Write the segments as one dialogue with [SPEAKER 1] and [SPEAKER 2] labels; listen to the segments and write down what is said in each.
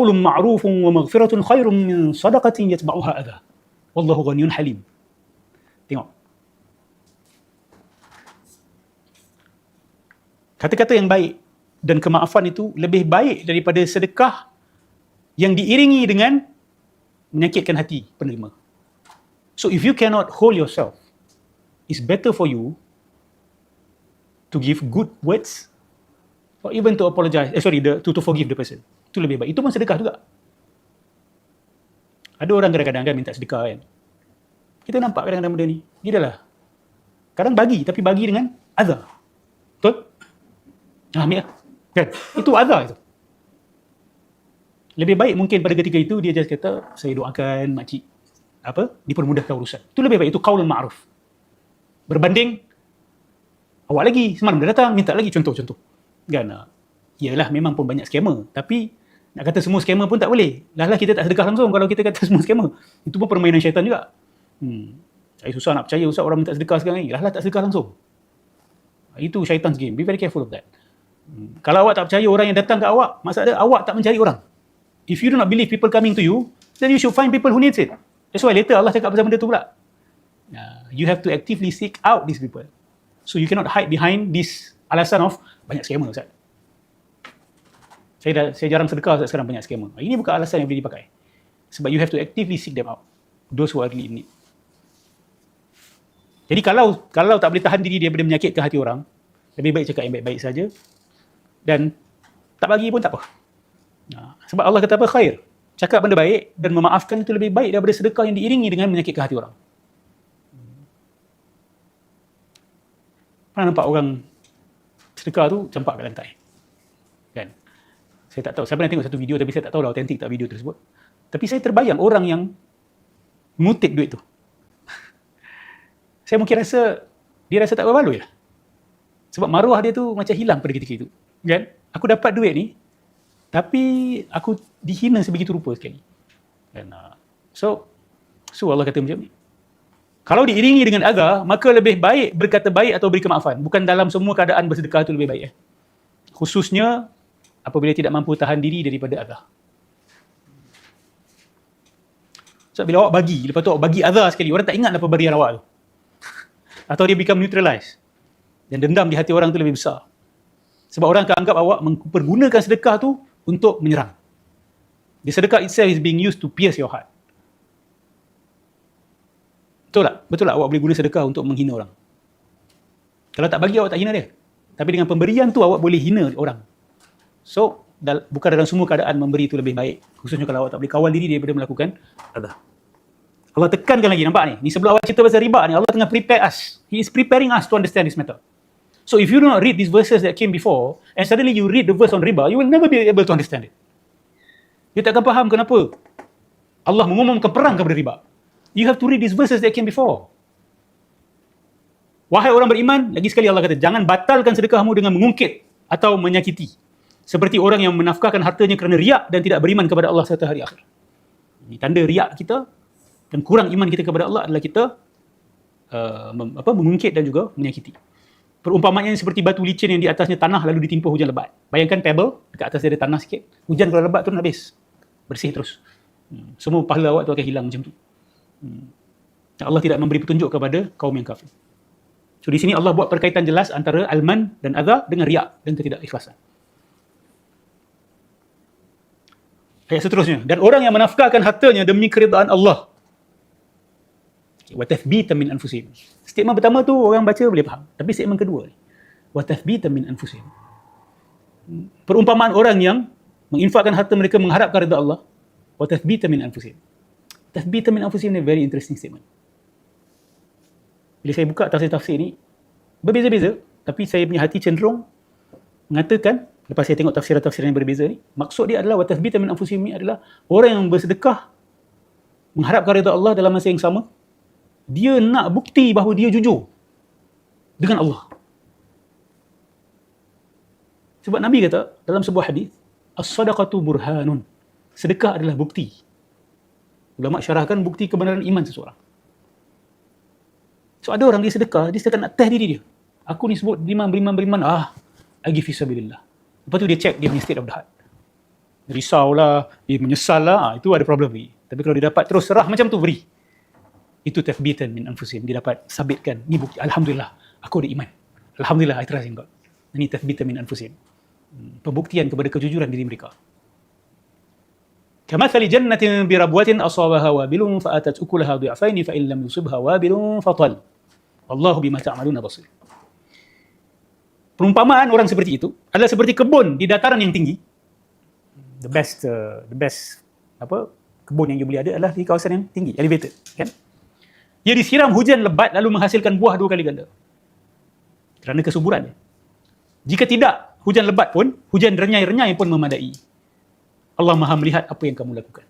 [SPEAKER 1] ma'rufun wa maghfiratun khairun min sadaqatin yatba'uha adha wallahu ghaniyun halim tengok kata-kata yang baik dan kemaafan itu lebih baik daripada sedekah yang diiringi dengan menyakitkan hati penerima. So if you cannot hold yourself, it's better for you to give good words or even to apologize, eh sorry, the, to, to forgive the person. Itu lebih baik. Itu pun sedekah juga. Ada orang kadang-kadang kan minta sedekah kan. Kita nampak kadang-kadang benda ni. Dia dah lah. Kadang bagi, tapi bagi dengan azab. Betul? Ah, ambil lah. Kan? Itu azab itu. Lebih baik mungkin pada ketika itu dia just kata, saya doakan makcik apa dipermudahkan urusan. Itu lebih baik. Itu kaulun ma'ruf. Berbanding awak lagi semalam dah datang minta lagi contoh-contoh. Kan? Ah, Yalah memang pun banyak scammer tapi nak kata semua scammer pun tak boleh. Lah lah kita tak sedekah langsung kalau kita kata semua scammer. Itu pun permainan syaitan juga. Hmm. Saya susah nak percaya Ustaz orang minta sedekah sekarang ni. Lah lah tak sedekah langsung. Itu syaitan's game. Be very careful of that. Hmm. Kalau awak tak percaya orang yang datang ke awak, maksud dia awak tak mencari orang. If you do not believe people coming to you, then you should find people who needs it. That's why later Allah cakap pasal benda tu pula. Uh, you have to actively seek out these people. So you cannot hide behind this alasan of banyak scammer Ustaz. Saya dah saya jarang sedekah sekarang banyak scammer. Ini bukan alasan yang boleh dipakai. Sebab you have to actively seek them out. Those who are really in need. Jadi kalau kalau tak boleh tahan diri daripada menyakitkan hati orang, lebih baik cakap yang baik-baik saja dan tak bagi pun tak apa. Nah, sebab Allah kata apa? Khair. Cakap benda baik dan memaafkan itu lebih baik daripada sedekah yang diiringi dengan menyakitkan hati orang. Pernah nampak orang sedekah tu campak kat lantai? Saya tak tahu. Saya pernah tengok satu video tapi saya tak tahu lah autentik tak video tersebut. Tapi saya terbayang orang yang mengutip duit tu. saya mungkin rasa dia rasa tak berbaloi lah. Sebab maruah dia tu macam hilang pada ketika itu. Kan? Aku dapat duit ni, tapi aku dihina sebegitu rupa sekali. Dan, uh, so, so Allah kata macam ni. Kalau diiringi dengan aga, maka lebih baik berkata baik atau beri kemaafan. Bukan dalam semua keadaan bersedekah itu lebih baik. Eh. Khususnya apabila tidak mampu tahan diri daripada aga. So, bila awak bagi, lepas tu awak bagi azar sekali, orang tak ingat apa berian awak tu. Atau dia become neutralized. Dan dendam di hati orang tu lebih besar. Sebab orang akan anggap awak mempergunakan sedekah tu untuk menyerang. The sedekah itself is being used to pierce your heart. Betul tak? Betul tak awak boleh guna sedekah untuk menghina orang? Kalau tak bagi awak tak hina dia. Tapi dengan pemberian tu awak boleh hina orang. So, dal- bukan dalam semua keadaan memberi itu lebih baik. Khususnya kalau awak tak boleh kawal diri daripada melakukan adha. Allah tekankan lagi, nampak ni? Ni sebelum awak cerita pasal riba ni, Allah tengah prepare us. He is preparing us to understand this matter. So if you do not read these verses that came before, and suddenly you read the verse on riba, you will never be able to understand it. You takkan faham kenapa Allah mengumumkan perang kepada riba. You have to read these verses that came before. Wahai orang beriman, lagi sekali Allah kata, jangan batalkan sedekahmu dengan mengungkit atau menyakiti. Seperti orang yang menafkahkan hartanya kerana riak dan tidak beriman kepada Allah serta hari akhir. Ini tanda riak kita dan kurang iman kita kepada Allah adalah kita uh, mem, apa, mengungkit dan juga menyakiti. Perumpamaan seperti batu licin yang di atasnya tanah lalu ditimpa hujan lebat. Bayangkan pebble, dekat atas dia ada tanah sikit. Hujan kalau lebat turun habis. Bersih terus. Hmm. Semua pahala awak tu akan hilang macam tu. Hmm. Allah tidak memberi petunjuk kepada kaum yang kafir. So di sini Allah buat perkaitan jelas antara alman dan adha dengan riak dan ketidakikhlasan. Ayat seterusnya. Dan orang yang menafkahkan hartanya demi keridaan Allah. Wa tathbita min anfusihim. Statement pertama tu orang baca boleh faham. Tapi statement kedua ni. Wa tathbita min anfusihim. Perumpamaan orang yang menginfakkan harta mereka mengharapkan redha Allah. Wa tathbita min anfusihim. Tathbita min anfusihim ni very interesting statement. Bila saya buka tafsir-tafsir ni, berbeza-beza. Tapi saya punya hati cenderung mengatakan, lepas saya tengok tafsiran-tafsiran yang berbeza ni, maksud dia adalah watasbita min anfusihim adalah orang yang bersedekah mengharapkan redha Allah dalam masa yang sama, dia nak bukti bahawa dia jujur dengan Allah. Sebab Nabi kata dalam sebuah hadis, as-sadaqatu burhanun. Sedekah adalah bukti. Ulama syarahkan bukti kebenaran iman seseorang. So ada orang dia sedekah, dia sedekah nak test diri dia. Aku ni sebut beriman, beriman, beriman. Ah, agi fisabilillah. Lepas tu dia check dia punya state of the heart. risaulah, dia menyesal lah, ah, itu ada problem lagi. Tapi kalau dia dapat terus serah macam tu, beri. Itu tafbitan min anfusim. Dia dapat sabitkan, ni bukti, Alhamdulillah, aku ada iman. Alhamdulillah, I trust in God. Ini tafbitan min anfusim. Hmm, pembuktian kepada kejujuran diri mereka. كمثل جنة بربوة أصابها وابل فأتت أكلها ضعفين فإن لم يصبها وابل فطل الله بما تعملون بصير Perumpamaan orang seperti itu adalah seperti kebun di dataran yang tinggi. The best uh, the best apa kebun yang you boleh ada adalah di kawasan yang tinggi, elevated, kan? Ia disiram hujan lebat lalu menghasilkan buah dua kali ganda. Kerana kesuburannya. Jika tidak, hujan lebat pun, hujan renyai-renyai pun memadai. Allah Maha melihat apa yang kamu lakukan.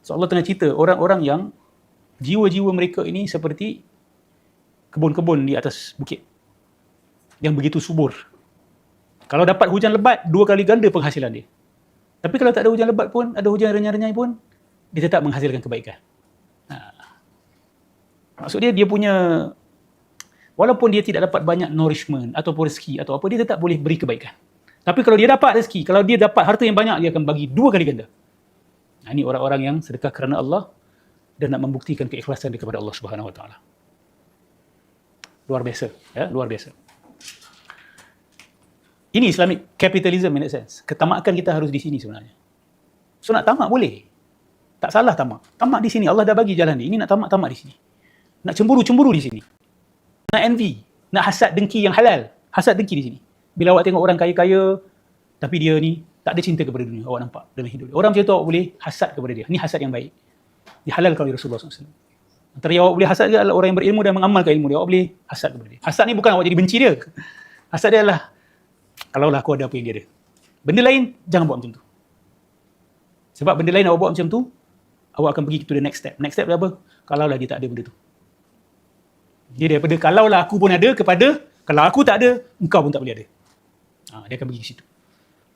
[SPEAKER 1] So Allah tengah cerita orang-orang yang jiwa-jiwa mereka ini seperti kebun-kebun di atas bukit yang begitu subur. Kalau dapat hujan lebat, dua kali ganda penghasilan dia. Tapi kalau tak ada hujan lebat pun, ada hujan renyai-renyai pun, dia tetap menghasilkan kebaikan. Ha. Maksud dia, dia punya, walaupun dia tidak dapat banyak nourishment atau rezeki atau apa, dia tetap boleh beri kebaikan. Tapi kalau dia dapat rezeki, kalau dia dapat harta yang banyak, dia akan bagi dua kali ganda. Nah, ini orang-orang yang sedekah kerana Allah dan nak membuktikan keikhlasan dia kepada Allah Subhanahu Wa Taala. Luar biasa, ya, luar biasa. Ini Islamic capitalism in that sense. Ketamakan kita harus di sini sebenarnya. So nak tamak boleh. Tak salah tamak. Tamak di sini. Allah dah bagi jalan ni. Ini nak tamak, tamak di sini. Nak cemburu, cemburu di sini. Nak envy. Nak hasad dengki yang halal. Hasad dengki di sini. Bila awak tengok orang kaya-kaya, tapi dia ni tak ada cinta kepada dunia, awak nampak dalam hidup dia. Orang macam tu awak boleh hasad kepada dia. Ini hasad yang baik. Dihalalkan oleh Rasulullah SAW. Antara yang awak boleh hasad dia adalah orang yang berilmu dan mengamalkan ilmu dia. Awak boleh hasad kepada dia. Hasad ni bukan awak jadi benci dia. Hasad dia adalah, kalau lah aku ada apa yang dia ada. Benda lain, jangan buat macam tu. Sebab benda lain awak buat macam tu, awak akan pergi to the next step. Next step apa? Kalau lah dia tak ada benda tu. Dia daripada kalau lah aku pun ada kepada kalau aku tak ada, engkau pun tak boleh ada. Ha, dia akan pergi ke situ.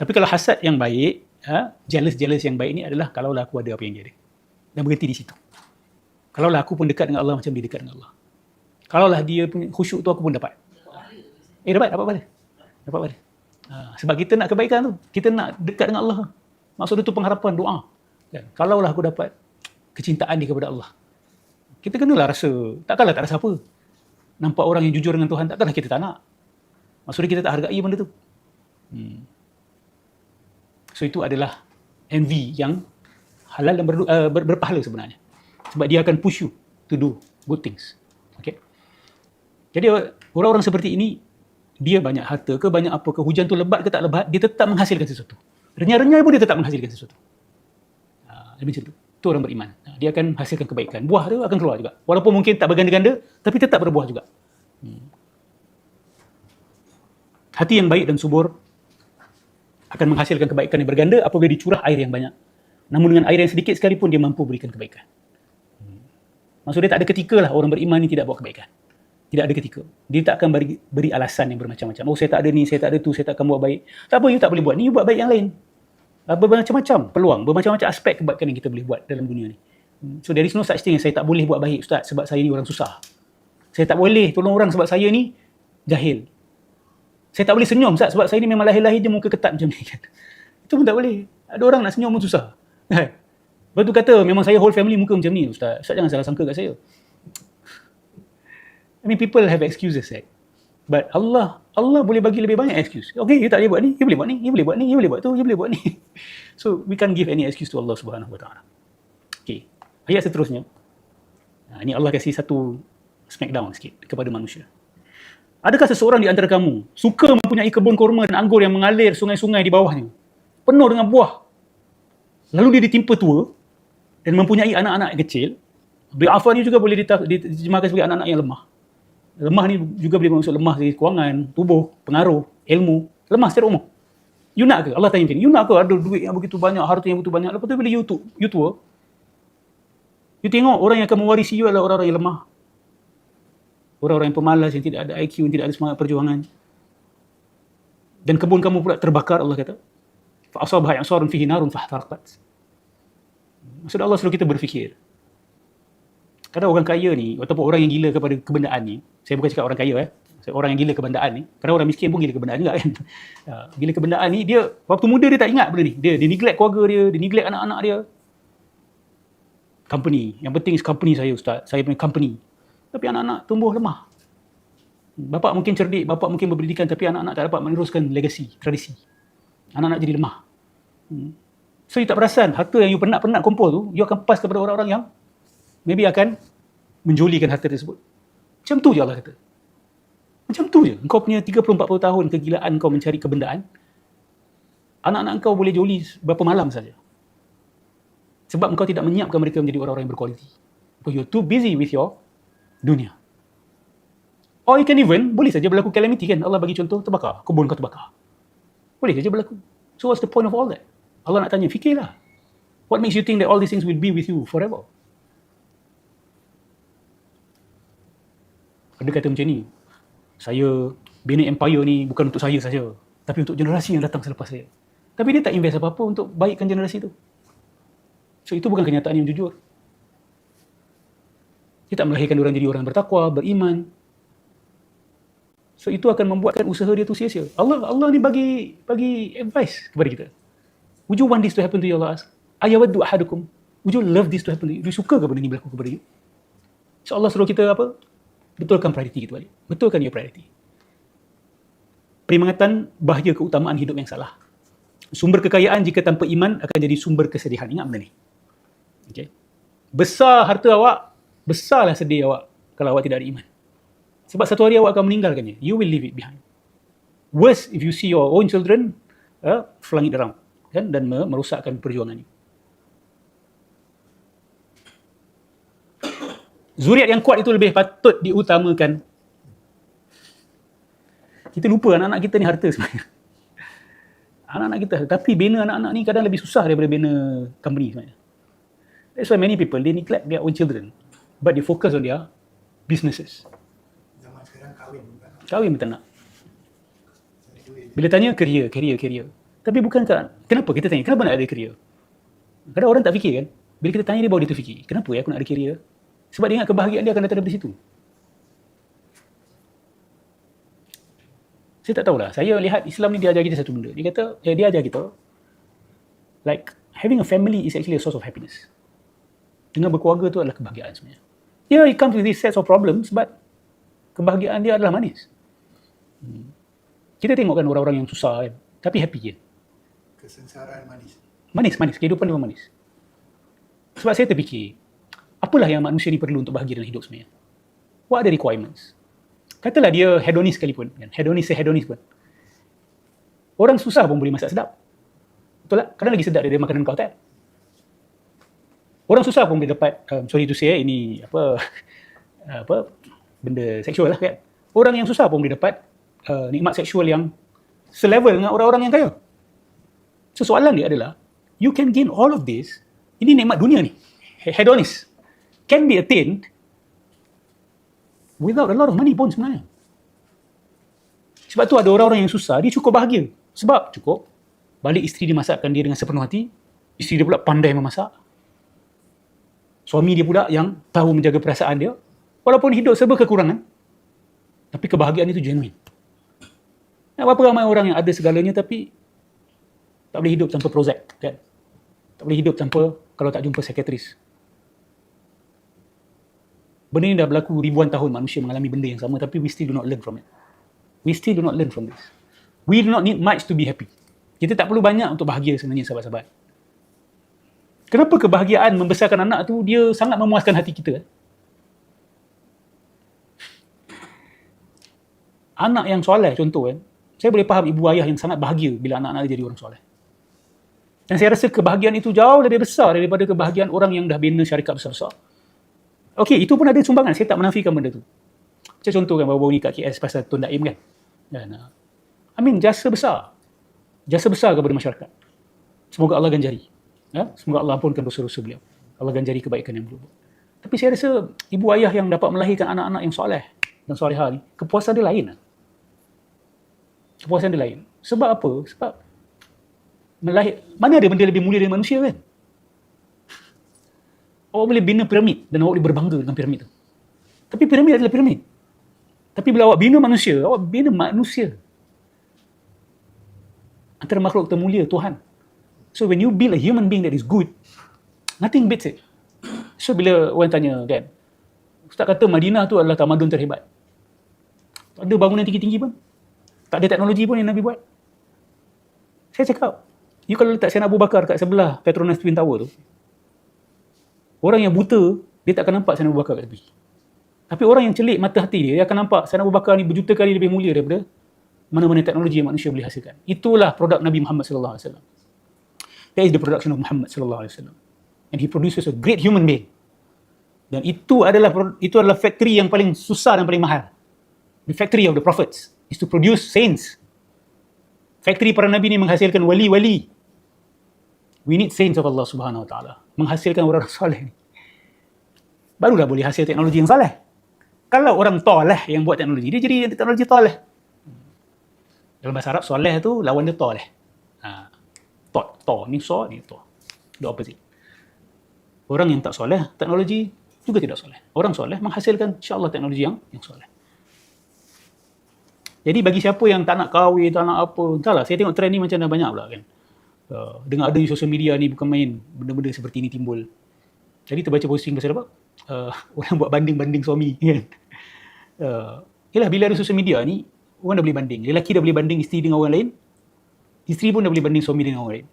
[SPEAKER 1] Tapi kalau hasad yang baik, ha, jealous-jealous yang baik ni adalah kalaulah aku ada apa yang dia ada. Dan berhenti di situ. Kalaulah aku pun dekat dengan Allah macam dia dekat dengan Allah. Kalaulah dia punya khusyuk tu aku pun dapat. Eh dapat, dapat pada. Dapat pada. Ha, sebab kita nak kebaikan tu. Kita nak dekat dengan Allah. Maksud itu pengharapan, doa. Dan kalaulah aku dapat kecintaan dia kepada Allah. Kita kenalah rasa, takkanlah tak rasa apa. Nampak orang yang jujur dengan Tuhan, takkanlah kita tak nak. Maksudnya kita tak hargai benda tu. Hmm. So itu adalah envy yang halal dan ber, uh, ber, berpahala sebenarnya. Sebab dia akan push you to do good things. Okay. Jadi orang-orang seperti ini, dia banyak harta ke, banyak apa ke, hujan tu lebat ke tak lebat, dia tetap menghasilkan sesuatu. Renyai-renyai pun dia tetap menghasilkan sesuatu. Uh, macam tu. Itu orang beriman. Uh, dia akan hasilkan kebaikan. Buah tu akan keluar juga. Walaupun mungkin tak berganda-ganda, tapi tetap berbuah juga. Hmm. Hati yang baik dan subur akan menghasilkan kebaikan yang berganda apabila dicurah air yang banyak. Namun dengan air yang sedikit sekalipun dia mampu berikan kebaikan. Hmm. Maksudnya tak ada ketika lah orang beriman ni tidak buat kebaikan. Tidak ada ketika. Dia tak akan beri, beri alasan yang bermacam-macam. Oh saya tak ada ni, saya tak ada tu, saya tak akan buat baik. Tak apa, you tak boleh buat ni, you buat baik yang lain. Bermacam-macam peluang, bermacam-macam aspek kebaikan yang kita boleh buat dalam dunia ni. Hmm. So there is no such thing saya tak boleh buat baik Ustaz sebab saya ni orang susah. Saya tak boleh tolong orang sebab saya ni jahil. Saya tak boleh senyum Ustaz sebab saya ni memang lahir-lahir je muka ketat macam ni kan. Itu pun tak boleh. Ada orang nak senyum pun susah. Lepas tu kata memang saya whole family muka macam ni Ustaz. Ustaz jangan salah sangka kat saya. I mean people have excuses right? But Allah Allah boleh bagi lebih banyak excuse. Okay, you tak boleh buat ni, you boleh buat ni, you boleh buat ni, you boleh buat tu, you boleh buat ni. So we can't give any excuse to Allah Subhanahu Wa Taala. Okay. Ayat seterusnya. Nah, ini Allah kasih satu smackdown sikit kepada manusia. Adakah seseorang di antara kamu suka mempunyai kebun kurma dan anggur yang mengalir sungai-sungai di bawahnya? Penuh dengan buah. Lalu dia ditimpa tua dan mempunyai anak-anak kecil. Bi'afah ni juga boleh diterjemahkan sebagai anak-anak yang lemah. Lemah ni juga boleh maksud lemah dari kewangan, tubuh, pengaruh, ilmu. Lemah secara umum. You nak ke? Allah tanya macam ni. You nak ke ada duit yang begitu banyak, harta yang begitu banyak. Lepas tu bila you, tu, you tua, you tengok orang yang akan mewarisi you adalah orang-orang yang lemah orang-orang yang pemalas yang tidak ada IQ yang tidak ada semangat perjuangan dan kebun kamu pula terbakar Allah kata fa asabha ya'sarun fihi narun fahtarqat maksud Allah suruh kita berfikir kadang orang kaya ni ataupun orang yang gila kepada kebendaan ni saya bukan cakap orang kaya eh orang yang gila kebendaan ni, kadang orang miskin pun gila kebendaan juga kan. Uh, gila kebendaan ni, dia waktu muda dia tak ingat benda ni. Dia, dia neglect keluarga dia, dia neglect anak-anak dia. Company. Yang penting is company saya Ustaz. Saya punya company. Tapi anak-anak tumbuh lemah. Bapak mungkin cerdik, bapak mungkin berpendidikan tapi anak-anak tak dapat meneruskan legasi, tradisi. Anak-anak jadi lemah. Hmm. So, you tak perasan harta yang you penat-penat kumpul tu, you akan pas kepada orang-orang yang maybe akan menjolikan harta tersebut. Macam tu je Allah kata. Macam tu je. Kau punya 30-40 tahun kegilaan kau mencari kebendaan, anak-anak kau boleh joli berapa malam saja. Sebab kau tidak menyiapkan mereka menjadi orang-orang yang berkualiti. Because you're too busy with your dunia. Or you can even, boleh saja berlaku calamity kan. Allah bagi contoh, terbakar. Kebun kau terbakar. Boleh saja berlaku. So what's the point of all that? Allah nak tanya, fikirlah. What makes you think that all these things will be with you forever? Ada kata macam ni, saya bina empire ni bukan untuk saya saja, tapi untuk generasi yang datang selepas saya. Tapi dia tak invest apa-apa untuk baikkan generasi tu. So itu bukan kenyataan yang jujur. Dia tak melahirkan orang jadi orang bertakwa, beriman. So itu akan membuatkan usaha dia tu sia-sia. Allah Allah ni bagi bagi advice kepada kita. Would you want this to happen to you Allah? Ayawaddu ahadukum. Would you love this to happen to you? You suka ke benda ni berlaku kepada you? So Allah suruh kita apa? Betulkan priority kita balik. Betulkan your priority. Peringatan bahaya keutamaan hidup yang salah. Sumber kekayaan jika tanpa iman akan jadi sumber kesedihan. Ingat benda ni. Okay. Besar harta awak, besarlah sedih awak kalau awak tidak ada iman. Sebab satu hari awak akan meninggalkannya. You will leave it behind. Worse if you see your own children uh, flying it around kan, dan merosakkan perjuangan ini. Zuriat yang kuat itu lebih patut diutamakan. Kita lupa anak-anak kita ni harta sebenarnya. Anak-anak kita. Tapi bina anak-anak ni kadang lebih susah daripada bina company sebenarnya. That's why many people, they neglect their own children. But they focus on their businesses.
[SPEAKER 2] Zaman sekarang kahwin?
[SPEAKER 1] Kahwin betul nak. Bila tanya, career, career, career. Tapi bukan kan, kenapa kita tanya, kenapa nak ada career? Kadang orang tak fikir kan? Bila kita tanya dia, baru dia terfikir. Kenapa ya aku nak ada career? Sebab dia ingat kebahagiaan dia akan datang dari situ. Saya tak tahulah. Saya lihat Islam ni dia ajar kita satu benda. Dia kata, ya, dia ajar kita, like, having a family is actually a source of happiness dengan berkeluarga tu adalah kebahagiaan sebenarnya. Yeah, it comes with this set of problems, but kebahagiaan dia adalah manis. Hmm. Kita tengokkan orang-orang yang susah kan, tapi happy je.
[SPEAKER 2] Kesengsaraan manis.
[SPEAKER 1] Manis, manis. Kehidupan dia manis. Sebab saya terfikir, apalah yang manusia ni perlu untuk bahagia dalam hidup sebenarnya? What are the requirements? Katalah dia hedonis sekalipun. Kan? Hedonis, saya hedonis pun. Orang susah pun boleh masak sedap. Betul tak? Kadang lagi sedap daripada makanan kau tak? Orang susah pun boleh dapat, um, sorry to say, ini apa apa benda seksual lah kan. Orang yang susah pun boleh dapat uh, nikmat seksual yang selevel dengan orang-orang yang kaya. So soalan dia adalah, you can gain all of this, ini nikmat dunia ni, hedonis, can be attained without a lot of money pun sebenarnya. Sebab tu ada orang-orang yang susah, dia cukup bahagia. Sebab cukup, balik isteri dia masakkan dia dengan sepenuh hati, isteri dia pula pandai memasak, suami dia pula yang tahu menjaga perasaan dia walaupun hidup serba kekurangan tapi kebahagiaan itu genuine berapa ramai orang yang ada segalanya tapi tak boleh hidup tanpa Prozac kan tak boleh hidup tanpa kalau tak jumpa sekretaris benda ni dah berlaku ribuan tahun manusia mengalami benda yang sama tapi we still do not learn from it we still do not learn from this we do not need much to be happy kita tak perlu banyak untuk bahagia sebenarnya sahabat-sahabat Kenapa kebahagiaan membesarkan anak tu dia sangat memuaskan hati kita? Anak yang soleh contoh kan, saya boleh faham ibu ayah yang sangat bahagia bila anak-anak jadi orang soleh. Dan saya rasa kebahagiaan itu jauh lebih besar daripada kebahagiaan orang yang dah bina syarikat besar-besar. Okey, itu pun ada sumbangan. Saya tak menafikan benda tu. Macam contoh kan, baru-baru ni kat KS pasal Tun Daim kan. Dan, uh, I mean, jasa besar. Jasa besar kepada masyarakat. Semoga Allah ganjari. Ya? Semoga Allah ampunkan dosa-dosa beliau. Allah ganjari kebaikan yang beliau buat. Tapi saya rasa ibu ayah yang dapat melahirkan anak-anak yang soleh dan solehah ni, kepuasan dia lain. Kepuasan dia lain. Sebab apa? Sebab melahir, mana ada benda lebih mulia dari manusia kan? Awak boleh bina piramid dan awak boleh berbangga dengan piramid tu. Tapi piramid adalah piramid. Tapi bila awak bina manusia, awak bina manusia. Antara makhluk termulia Tuhan. So when you build a human being that is good, nothing beats it. So bila orang tanya kan, Ustaz kata Madinah tu adalah tamadun terhebat. Tak ada bangunan tinggi-tinggi pun. Tak ada teknologi pun yang Nabi buat. Saya cakap, you kalau letak Sayyidina Abu Bakar kat sebelah Petronas Twin Tower tu, orang yang buta, dia tak akan nampak Sayyidina Abu Bakar kat tepi. Tapi orang yang celik mata hati dia, dia akan nampak Sayyidina Abu Bakar ni berjuta kali lebih mulia daripada mana-mana teknologi yang manusia boleh hasilkan. Itulah produk Nabi Muhammad sallallahu alaihi wasallam. That is the production of Muhammad sallallahu alaihi wasallam. And he produces a great human being. Dan itu adalah itu adalah factory yang paling susah dan paling mahal. The factory of the prophets is to produce saints. Factory para nabi ni menghasilkan wali-wali. We need saints of Allah Subhanahu wa taala. Menghasilkan orang soleh. Barulah boleh hasil teknologi yang soleh. Kalau orang toleh yang buat teknologi, dia jadi teknologi toleh. Dalam bahasa Arab, soleh tu lawan dia toleh. Ha. To, to, ni so, ni to. The opposite. Orang yang tak soleh, teknologi juga tidak soleh. Orang soleh menghasilkan insyaAllah teknologi yang yang soleh. Jadi bagi siapa yang tak nak kahwin, tak nak apa, entahlah, saya tengok trend ni macam dah banyak pula kan. Uh, dengar ada di sosial media ni bukan main, benda-benda seperti ni timbul. Jadi terbaca posting pasal apa? Uh, orang buat banding-banding suami kan. Uh, yelah, bila ada sosial media ni, orang dah boleh banding. Lelaki dah boleh banding isteri dengan orang lain, isteri pun dah boleh banding suami dengan orang lain.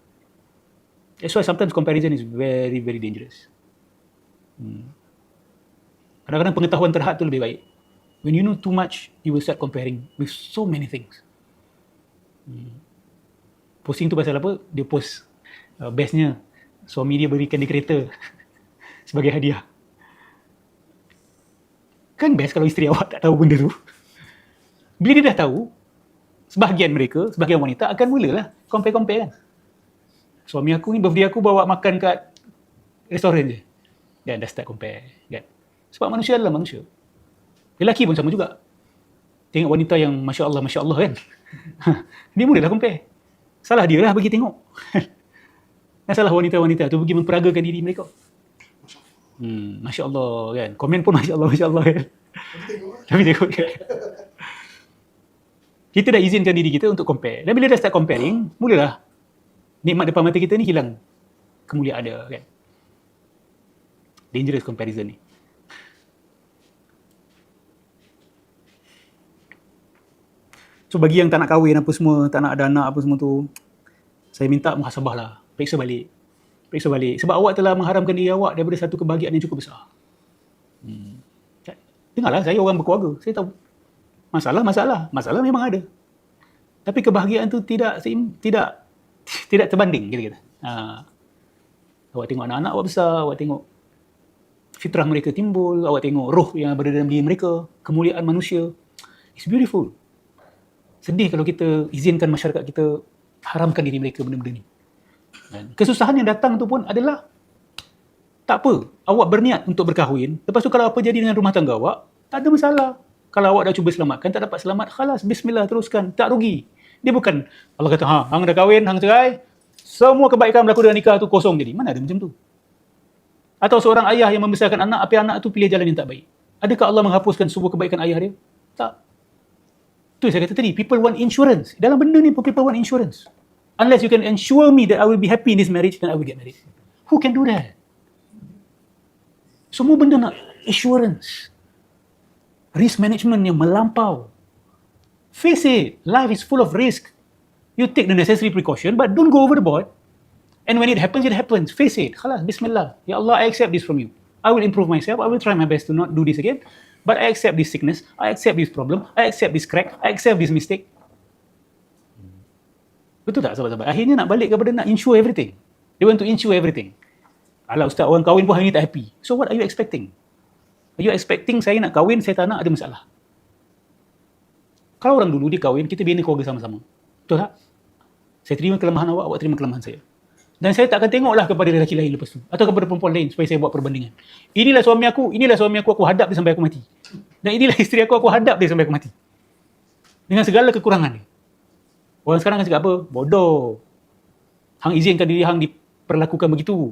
[SPEAKER 1] That's why sometimes comparison is very, very dangerous. Hmm. Kadang-kadang pengetahuan terhad tu lebih baik. When you know too much, you will start comparing with so many things. Hmm. Posting tu pasal apa? Dia post uh, bestnya suami dia berikan dia kereta sebagai hadiah. Kan best kalau isteri awak tak tahu benda tu. Bila dia dah tahu, sebahagian mereka, sebahagian wanita akan mulalah compare-compare kan. Suami aku ni birthday aku bawa makan kat restoran je. Dan dah start compare kan. Sebab manusia adalah manusia. Lelaki pun sama juga. Tengok wanita yang Masya Allah, Masya Allah kan. dia mulalah compare. Salah dia lah bagi tengok. Dan salah wanita-wanita tu pergi memperagakan diri mereka. Hmm, Masya Allah kan. Komen pun Masya Allah, Masya Allah kan. Tapi tengok kan. Kita dah izinkan diri kita untuk compare. Dan bila dah start comparing, mulalah nikmat depan mata kita ni hilang kemuliaan dia kan. Dangerous comparison ni. So bagi yang tak nak kahwin apa semua, tak nak ada anak apa semua tu, saya minta muhasabah lah. Periksa balik. Periksa balik. Sebab awak telah mengharamkan diri awak daripada satu kebahagiaan yang cukup besar. Hmm. Dengarlah, saya orang berkeluarga. Saya tahu. Masalah, masalah. Masalah memang ada. Tapi kebahagiaan tu tidak tidak tidak terbanding kira-kira. Ha. Awak tengok anak-anak awak besar, awak tengok fitrah mereka timbul, awak tengok roh yang berada dalam diri mereka, kemuliaan manusia. It's beautiful. Sedih kalau kita izinkan masyarakat kita haramkan diri mereka benda-benda ni. Kesusahan yang datang tu pun adalah tak apa, awak berniat untuk berkahwin, lepas tu kalau apa jadi dengan rumah tangga awak, tak ada masalah. Kalau awak dah cuba selamatkan, tak dapat selamat, khalas, bismillah, teruskan, tak rugi. Dia bukan, Allah kata, ha, hang dah kahwin, hang cerai, semua kebaikan berlaku dalam nikah tu kosong jadi. Mana ada macam tu? Atau seorang ayah yang membesarkan anak, api anak tu pilih jalan yang tak baik. Adakah Allah menghapuskan semua kebaikan ayah dia? Tak. Tu saya kata tadi, people want insurance. Dalam benda ni people want insurance. Unless you can ensure me that I will be happy in this marriage, then I will get married. Who can do that? Semua benda nak assurance. Risk management yang melampau. Face it, life is full of risk. You take the necessary precaution, but don't go overboard. And when it happens, it happens. Face it. Khalas, bismillah. Ya Allah, I accept this from you. I will improve myself. I will try my best to not do this again. But I accept this sickness. I accept this problem. I accept this crack. I accept this mistake. Betul tak sahabat-sahabat? Akhirnya nak balik kepada nak insure everything. They want to insure everything. Alah ustaz, orang kahwin pun hari ni tak happy. So what are you expecting? Are you expecting saya nak kahwin, saya tak nak ada masalah? Kalau orang dulu dia kahwin, kita bina keluarga sama-sama. Betul tak? Saya terima kelemahan awak, awak terima kelemahan saya. Dan saya tak akan tengoklah kepada lelaki lain lepas tu. Atau kepada perempuan lain supaya saya buat perbandingan. Inilah suami aku, inilah suami aku, aku hadap dia sampai aku mati. Dan inilah isteri aku, aku hadap dia sampai aku mati. Dengan segala kekurangan dia. Orang sekarang kan cakap apa? Bodoh. Hang izinkan diri hang diperlakukan begitu.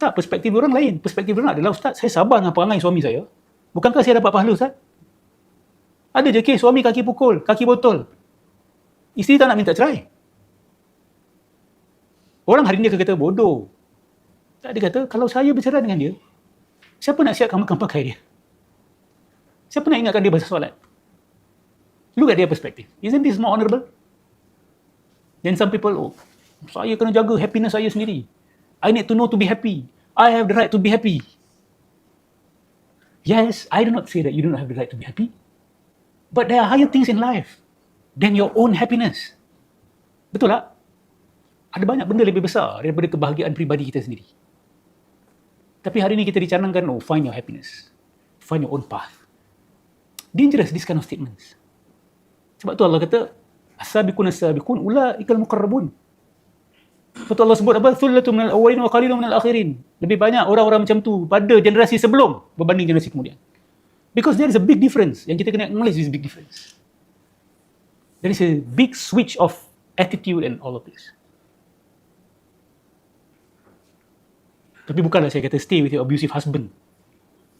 [SPEAKER 1] Tak, perspektif orang lain. Perspektif orang adalah, Ustaz, saya sabar dengan perangai suami saya. Bukankah saya dapat pahala, Ustaz? Ada je kes suami kaki pukul, kaki botol. Isteri tak nak minta cerai. Orang hari ni akan kata bodoh. Tak dia kata, kalau saya bercerai dengan dia, siapa nak siapkan makan pakai dia? Siapa nak ingatkan dia bahasa solat? Look at their perspective. Isn't this more honourable? Then some people, oh, saya kena jaga happiness saya sendiri. I need to know to be happy. I have the right to be happy. Yes, I do not say that you do not have the right to be happy. But there are higher things in life than your own happiness. Betul tak? Ada banyak benda lebih besar daripada kebahagiaan pribadi kita sendiri. Tapi hari ini kita dicanangkan, oh, find your happiness. Find your own path. Dangerous, this kind of statements. Sebab tu Allah kata, As-sabiqun as-sabiqun ulaikal muqarrabun. Betul Allah sebut apa? Thullatu minal awwalin wa qalilun minal akhirin. Lebih banyak orang-orang macam tu pada generasi sebelum berbanding generasi kemudian. Because there is a big difference. Yang kita kena acknowledge this big difference. There is a big switch of attitude and all of this. Tapi bukanlah saya kata stay with your abusive husband.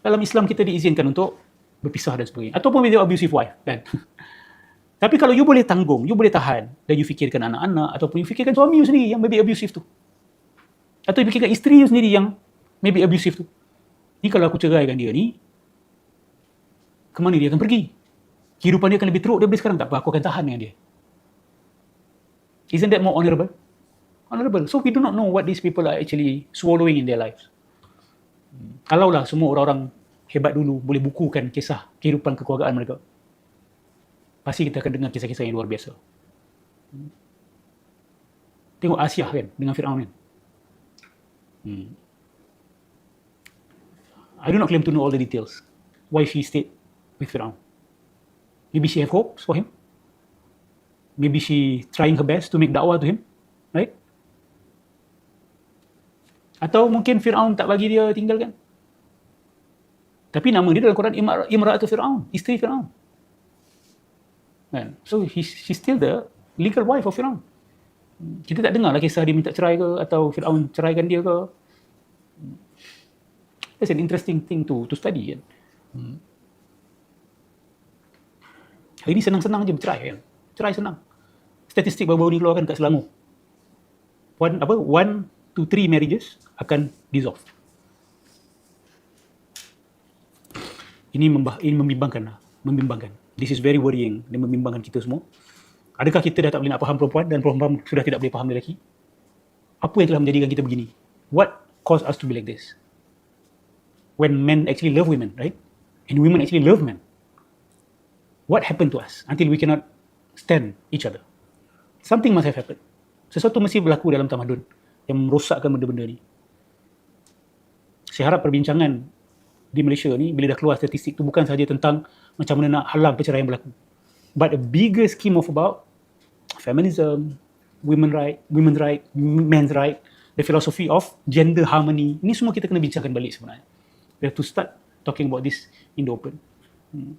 [SPEAKER 1] Dalam Islam kita diizinkan untuk berpisah dan sebagainya. Ataupun with your abusive wife. Kan? Tapi kalau you boleh tanggung, you boleh tahan dan you fikirkan anak-anak ataupun you fikirkan suami you sendiri yang maybe abusive tu. Atau you fikirkan isteri you sendiri yang maybe abusive tu. Ni kalau aku ceraikan dia ni, ke mana dia akan pergi? Kehidupan dia akan lebih teruk daripada sekarang. Tak apa, aku akan tahan dengan dia. Isn't that more honourable? Honourable. So we do not know what these people are actually swallowing in their lives. Hmm. Kalaulah semua orang-orang hebat dulu boleh bukukan kisah kehidupan kekeluargaan mereka, pasti kita akan dengar kisah-kisah yang luar biasa. Tengok Asia kan, dengan Fir'aun kan. Hmm. I do not claim to know all the details. Why she stayed with Fir'aun. Maybe she have hopes for him. Maybe she trying her best to make dakwah to him. Right? Atau mungkin Fir'aun tak bagi dia tinggalkan. Tapi nama dia dalam Quran Imra' Imra'atu Fir'aun, isteri Fir'aun. Kan? So he, she's still the legal wife of Fir'aun. Kita tak dengar lah kisah dia minta cerai ke atau Fir'aun ceraikan dia ke. That's an interesting thing to to study kan. Hmm. Hari ni senang-senang je bercerai kan. Cerai senang. Statistik baru-baru ni keluarkan kat Selangor. One, apa, one to three marriages akan dissolve. Ini, membah, ini membimbangkan lah. Membimbangkan. This is very worrying dan membimbangkan kita semua. Adakah kita dah tak boleh nak faham perempuan dan perempuan sudah tidak boleh faham lelaki? Apa yang telah menjadikan kita begini? What caused us to be like this? When men actually love women, right? And women actually love men. What happened to us until we cannot stand each other? Something must have happened. Sesuatu mesti berlaku dalam tamadun yang merosakkan benda-benda ni. Saya harap perbincangan di Malaysia ni bila dah keluar statistik tu bukan saja tentang macam mana nak halang perceraian berlaku. But a bigger scheme of about feminism, women right, women right, men's right, the philosophy of gender harmony. Ini semua kita kena bincangkan balik sebenarnya. We have to start talking about this in the open. Hmm.